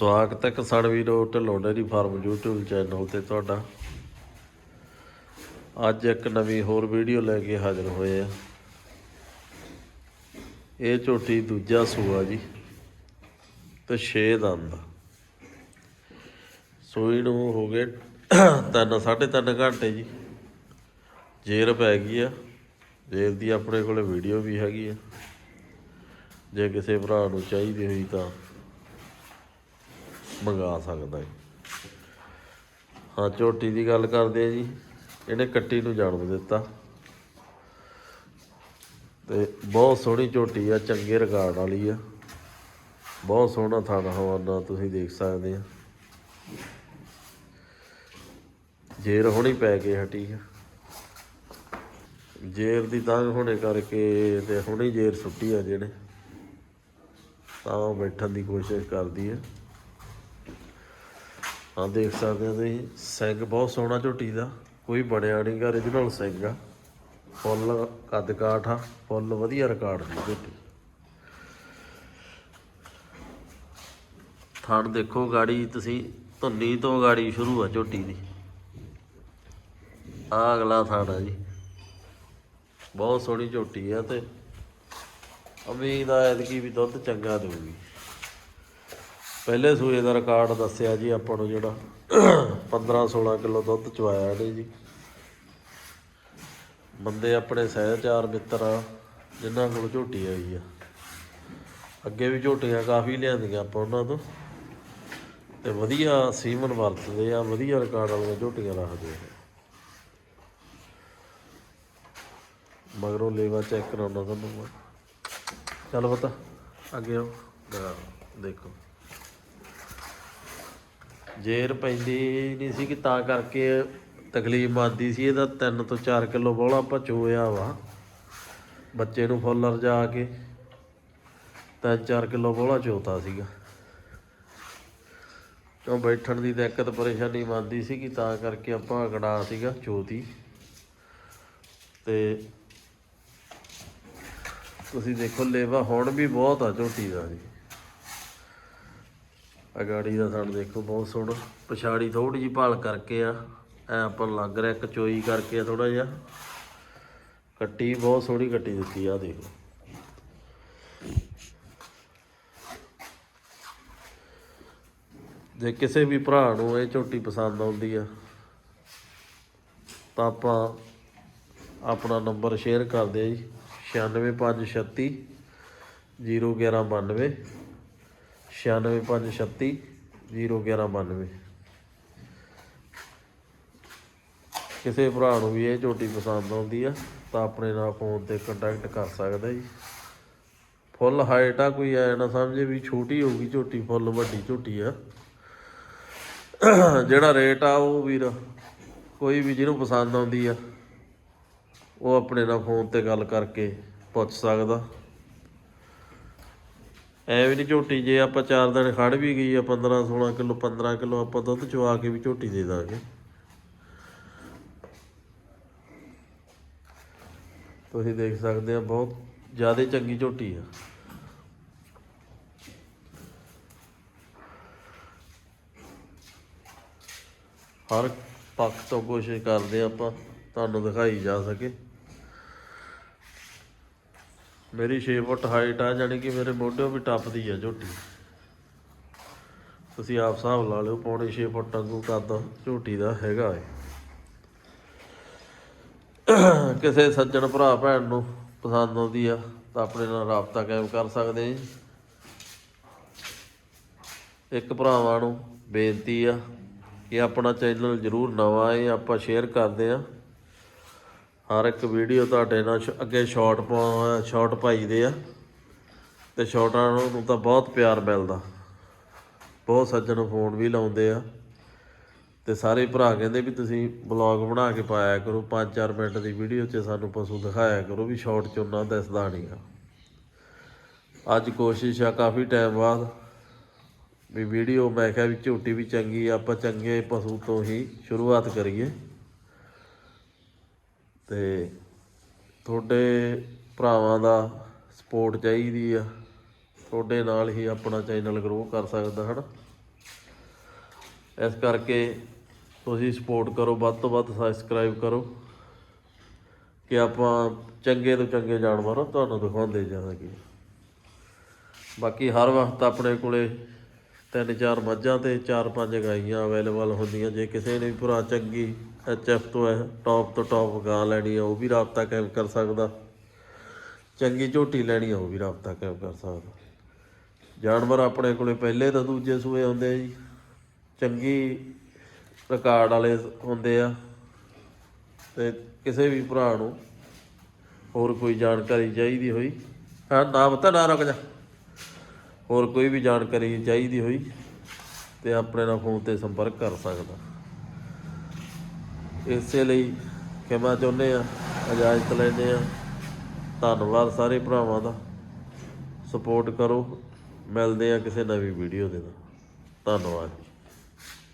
ਸਵਾਗਤ ਹੈ ਕਿਸਾਨ ਵੀਰੋ, Dhillon dairy farm YouTube channel ਤੇ ਤੁਹਾਡਾ। ਅੱਜ ਇੱਕ ਨਵੀਂ ਹੋਰ ਵੀਡੀਓ ਲੈ ਕੇ ਹਾਜ਼ਰ ਹੋਏ ਆ। ਇਹ ਝੋਟੀ ਦੂਜਾ ਸੂਆ ਜੀ ਤੇ 6 ਦੰਦ। ਸੂਈ ਨੂੰ ਹੋ ਗਏ ਤਿੰਨ, ਸਾਢੇ ਤਿੰਨ ਘੰਟੇ ਜੀ। ਜੇਰ ਪੈ ਗਈ ਆ। ਜੇਰ ਦੀ ਆਪਣੇ ਕੋਲੇ ਵੀਡੀਓ ਵੀ ਹੈਗੀ ਆ। ਜੇ ਕਿਸੇ ਭਰਾ ਨੂੰ ਚਾਹੀਦੀ ਹੋਈ ਤਾਂ ਮੰਗਾ ਸਕਦਾ ਹੈ ਹਾਂ, ਝੋਟੀ ਦੀ ਗੱਲ ਕਰਦੇ ਆ ਜੀ। ਇਹਨੇ ਕੱਟੀ ਨੂੰ ਜਨਮ ਦਿੱਤਾ। ਤੇ ਬਹੁਤ ਸੋਹਣੀ ਝੋਟੀ ਆ, ਚੰਗੇ ਰਿਕਾਰਡ ਵਾਲੀ ਆ। ਬਹੁਤ ਸੋਹਣਾ ਥਾਣਾ ਹਵਾਨਾ ਤੁਸੀਂ ਦੇਖ ਸਕਦੇ ਆ। ਜੇਰ ਹੁਣੀ ਪੈ ਕੇ ਹਟੀ ਆ। ਜੇਰ ਦੀ ਤੰਗ ਹੋਣੇ ਕਰਕੇ ਤੇ ਹੁਣੀ ਜੇਰ ਸੁੱਟੀ ਆ ਜਿਹੜੇ ਤਾਂ ਉਹ ਬੈਠਣ ਦੀ ਕੋਸ਼ਿਸ਼ ਕਰਦੀ ਹੈ ਹਾਂ, ਦੇਖ ਸਕਦੇ ਹੋ ਤੁਸੀਂ, ਸਿੰਘ ਬਹੁਤ ਸੋਹਣਾ ਝੋਟੀ ਦਾ, ਕੋਈ ਬਣਿਆ ਨਹੀਂ ਗਾ origignal ਸਿੰਘ ਆ। ਫੁੱਲ ਕੱਦ ਕਾਠ ਆ, ਫੁੱਲ ਵਧੀਆ ਰਿਕਾਰਡ ਦੀ ਝੋਟੀ। ਥਾਣ ਦੇਖੋ ਗਾੜੀ, ਤੁਸੀਂ ਧੁੰਨੀ ਤੋਂ ਗਾੜੀ ਸ਼ੁਰੂ ਆ ਝੋਟੀ ਦੀ। ਆ ਅਗਲਾ ਥਣ ਆ ਜੀ। ਬਹੁਤ ਸੋਹਣੀ ਝੋਟੀ ਆ ਤੇ, ਉਮੀਦ ਆ ਐਤਕੀ ਵੀ ਦੁੱਧ ਚੰਗਾ ਦੇਊਗੀ। ਪਹਿਲੇ ਸੂਏ ਦਾ ਰਿਕਾਰਡ ਦੱਸਿਆ ਜੀ ਆਪਾਂ ਨੂੰ ਜਿਹੜਾ 15 16 ਕਿਲੋ ਦੁੱਧ ਚਵਾਇਆ ਨੇ ਜੀ। ਬੰਦੇ ਆਪਣੇ ਸਹਿਚਾਰ ਮਿੱਤਰ ਆ, ਜਿਨ੍ਹਾਂ ਕੋਲ ਝੋਟੀ ਆਈ ਆ। ਅੱਗੇ ਵੀ ਝੋਟੀਆਂ ਕਾਫੀ ਲਿਆਂਦੀਆਂ ਆਪਾਂ ਉਹਨਾਂ ਤੋਂ। ਤੇ ਵਧੀਆ ਸੀਮਨ ਵਰਤਦੇ ਆ, ਵਧੀਆ ਰਿਕਾਰਡ ਵਾਲੀਆਂ ਝੋਟੀਆਂ ਰੱਖਦੇ ਆ। ਮਗਰੋਂ ਲੇਵਾ ਚੈੱਕ ਕਰਾਉਣਾ ਤੁਹਾਨੂੰ ਮੈਂ। ਚੱਲ ਪਤਾ, ਅੱਗੇ ਆਓ। ਦੇਖੋ। ਜੇਰ ਪੈਂਦੀ ਨਹੀਂ ਸੀ ਕਿ ਤਾਂ ਕਰਕੇ ਤਕਲੀਫ ਆਉਂਦੀ ਸੀ, ਇਹਦਾ 3 ਤੋਂ 4 ਕਿਲੋ ਬੋਲਾ ਆਪਾਂ ਚੋਇਆ ਵਾ। ਬੱਚੇ ਨੂੰ ਫੁੱਲਰ ਜਾ ਕੇ 3-4 ਕਿਲੋ ਬੋਲਾ ਚੋਤਾ ਸੀਗਾ। ਕਿਉਂ ਬੈਠਣ ਦੀ ਦਿੱਕਤ ਪਰੇਸ਼ਾਨੀ ਆਦੀ ਸੀ ਕਿ ਤਾਂ ਕਰਕੇ ਆਪਾਂ ਅਗੜਾ ਸੀਗਾ ਚੋਤੀ। ਤੇ ਤੁਸੀਂ ਦੇਖੋ ਲੇਵਾ ਹੁਣ ਵੀ ਬਹੁਤ ਆ ਝੋਟੀ ਦਾ ਜੀ। ਅਗਾੜੀ ਦਾ ਥਣ ਦੇਖੋ ਬਹੁਤ ਸੋਹਣਾ। ਪਛਾੜੀ ਥੋੜੀ ਜੀ ਭਾਲ ਕਰਕੇ ਆ। ਐ ਆਪਾਂ ਲੱਗ ਰਿਹਾ ਕਚੋਈ ਕਰਕੇ ਆ ਥੋੜਾ ਜਿਹਾ। ਕੱਟੀ, ਬਹੁਤ ਸੋਹਣੀ ਕੱਟੀ ਦਿੱਤੀ ਆ ਦੇਖੋ। ਜੇ ਕਿਸੇ ਵੀ ਭਰਾ ਨੂੰ ਇਹ ਝੋਟੀ ਪਸੰਦ ਆਉਂਦੀ ਆ, ਤਾਂ ਆਪਾਂ ਆਪਣਾ ਨੰਬਰ ਸ਼ੇਅਰ ਕਰਦੇ ਆ ਜੀ। 96536 01192 96536 01192 ਕਿਸੇ ਭਰਾ ਨੂੰ ਵੀ ਇਹ ਝੋਟੀ ਪਸੰਦ ਆਉਂਦੀ ਆ, ਤਾਂ ਆਪਣੇ ਨਾਲ ਫੋਨ ਤੇ ਕੰਟੈਕਟ ਕਰ ਸਕਦਾ ਜੀ। ਫੁੱਲ ਹਾਈਟ ਆ, ਕੋਈ ਐ ਨਾ ਸਮਝੇ ਵੀ ਛੋਟੀ ਹੋਊਗੀ ਝੋਟੀ ਫੁੱਲ ਵੱਡੀ ਝੋਟੀ ਆ। ਜਿਹੜਾ ਰੇਟ ਆ ਉਹ ਵੀਰ, ਕੋਈ ਵੀ ਜਿਹਨੂੰ ਪਸੰਦ ਆਉਂਦੀ ਆ, ਉਹ ਆਪਣੇ ਨਾਲ ਫੋਨ ਤੇ ਗੱਲ ਕਰਕੇ ਪੁੱਛ ਸਕਦਾ। ਐ ਵੀ ਨਹੀਂ ਝੋਟੀ ਜੇ ਆਪਾਂ 4 ਦਿਨ ਖੜ ਵੀ ਗਈ ਆ 15 16 ਕਿਲੋ 15 ਕਿਲੋ, ਆਪਾਂ ਦੁੱਧ ਚਵਾ ਕੇ ਵੀ ਝੋਟੀ ਦੇ ਦਾਂਗੇ। ਤੁਸੀਂ ਦੇਖ ਸਕਦੇ ਆ, ਬਹੁਤ ਜ਼ਿਆਦਾ ਚੰਗੀ ਝੋਟੀ ਆ। ਹਰ ਪੱਖ ਤੋਂ ਕੋਸ਼ਿਸ਼ ਕਰਦੇ ਆ ਆਪਾਂ, ਤੁਹਾਨੂੰ ਦਿਖਾਈ ਜਾ ਸਕੇ। ਮੇਰੀ 6 ਫੁੱਟ ਹਾਈਟ ਆ, ਜਾਣੀ ਕਿ ਮੇਰੇ ਮੋਢਿਓ ਵੀ ਟੱਪਦੀ ਆ ਝੋਟੀ। ਤੁਸੀਂ ਆਪ ਹਿਸਾਬ ਲਾ ਲਿਓ, ਪੌਣੇ 6 ਫੁੱਟ ਵਾਂਗੂ ਕੱਦ ਝੋਟੀ ਦਾ ਹੈਗਾ ਏ। ਕਿਸੇ ਸੱਜਣ ਭਰਾ ਭੈਣ ਨੂੰ ਪਸੰਦ ਆਉਂਦੀ ਆ, ਤਾਂ ਆਪਣੇ ਨਾਲ ਰਾਬਤਾ ਕਾਇਮ ਕਰ ਸਕਦੇ ਜੀ। ਇੱਕ ਭਰਾਵਾਂ ਨੂੰ ਬੇਨਤੀ ਆ ਕਿ ਆਪਣਾ ਚੈਨਲ ਜਰੂਰ ਨਵਾਂ ਏ, ਆਪਾਂ ਸ਼ੇਅਰ ਕਰਦੇ ਆ। ਹਰ ਇੱਕ ਵੀਡੀਓ ਤੁਹਾਡੇ ਨਾਲ ਸ਼- ਅੱਗੇ ਸ਼ਾਰਟ ਪਾਉਣਾ ਸ਼ਾਰਟ ਪਾਈਦੇ ਆ। ਤੇ ਸ਼ਾਰਟਾਂ ਨੂੰ ਤਾਂ ਬਹੁਤ ਪਿਆਰ ਮਿਲਦਾ। ਬਹੁਤ ਸੱਜਣ ਫੋਨ ਵੀ ਲਾਉਂਦੇ ਆ। ਤੇ ਸਾਰੇ ਭਰਾ ਕਹਿੰਦੇ ਵੀ ਤੁਸੀਂ ਬਲੌਗ ਬਣਾ ਕੇ ਪਾਇਆ ਕਰੋ। 5-4 ਮਿੰਟ ਦੀ ਵੀਡੀਓ 'ਚ ਸਾਨੂੰ ਪਸ਼ੂ ਦਿਖਾਇਆ ਕਰੋ ਵੀ ਸ਼ਾਰਟ 'ਚ ਉਹਨਾਂ ਦਿਸਦਾ ਆ। ਅੱਜ ਕੋਸ਼ਿਸ਼ ਆ ਕਾਫੀ ਟਾਈਮ ਬਾਅਦ ਵੀ ਵੀਡੀਓ ਮੈਂ ਕਿਹਾ ਵੀ ਝੋਟੀ ਵੀ ਚੰਗੀ ਆਪਾਂ ਚੰਗੇ ਪਸ਼ੂ ਤੋਂ ਹੀ ਸ਼ੁਰੂਆਤ ਕਰੀਏ। ਤੇ ਤੁਹਾਡੇ ਭਰਾਵਾਂ ਦਾ ਸਪੋਰਟ ਚਾਹੀਦੀ ਆ। ਤੁਹਾਡੇ ਨਾਲ ਹੀ ਆਪਣਾ ਚੈਨਲ ਗਰੋ ਕਰ ਸਕਦਾ, ਹਨ? ਇਸ ਕਰਕੇ ਤੁਸੀਂ ਸਪੋਰਟ ਕਰੋ, ਵੱਧ ਤੋਂ ਵੱਧ ਸਬਸਕ੍ਰਾਈਬ ਕਰੋ, ਕਿ ਆਪਾਂ ਚੰਗੇ ਤੋਂ ਚੰਗੇ ਜਾਨਵਰ ਤੁਹਾਨੂੰ ਦਿਖਾਉਂਦੇ ਜਾਵਾਂਗੇ। ਬਾਕੀ ਹਰ ਵਕਤ ਆਪਣੇ ਕੋਲੇ ਤਿੰਨ ਚਾਰ ਮੱਝਾਂ ਤੇ ਚਾਰ ਪੰਜ ਗਾਈਆਂ ਅਵੇਲੇਬਲ ਹੁੰਦੀਆਂ, ਜੇ ਕਿਸੇ ਨੇ ਵੀ ਭਰਾ ਚੰਗੀ ਐਚਐਫ ਤੋਂ ਹੈ ਟੌਪ ਤੋਂ ਟੌਪ ਗਾਂ ਲੈਣੀ ਆ, ਉਹ ਵੀ ਰਾਬਤਾ ਕਾਇਮ ਕਰ ਸਕਦਾ। ਚੰਗੀ ਝੋਟੀ ਲੈਣੀ ਆ, ਉਹ ਵੀ ਰਾਬਤਾ ਕਾਇਮ ਕਰ ਸਕਦਾ। ਜਾਨਵਰ ਆਪਣੇ ਕੋਲੇ ਪਹਿਲੇ ਤਾਂ ਦੂਜੇ ਸੂਏ ਹੁੰਦੇ ਆ ਜੀ। ਚੰਗੀ ਰਿਕਾਰਡ ਵਾਲੇ ਹੁੰਦੇ ਆ। ਤੇ ਕਿਸੇ ਵੀ ਭਰਾ ਨੂੰ ਹੋਰ ਕੋਈ ਜਾਣਕਾਰੀ ਚਾਹੀਦੀ ਹੋਈ, ਹਾਂ, ਨਾਮ ਤਾਂ ਨਾ ਰੁਕ ਜਾ। ਹੋਰ ਕੋਈ ਵੀ ਜਾਣਕਾਰੀ ਚਾਹੀਦੀ ਹੋਈ ਤੇ ਆਪਣੇ ਨਾਲ ਫੋਨ ਤੇ ਸੰਪਰਕ ਕਰ ਸਕਦਾ। ਇਸੇ ਲਈ ਖਿਮਾ ਚਾਹੁੰਦੇ ਆ ਇਜਾਜ਼ਤ ਲੈਂਦੇ ਆ। ਧੰਨਵਾਦ ਸਾਰੇ ਭਰਾਵਾਂ ਦਾ। ਸਪੋਰਟ ਕਰੋ। ਮਿਲਦੇ ਆ ਕਿਸੇ ਨਵੀਂ ਵੀਡੀਓ ਦੇ ਨਾਲ। ਧੰਨਵਾਦ।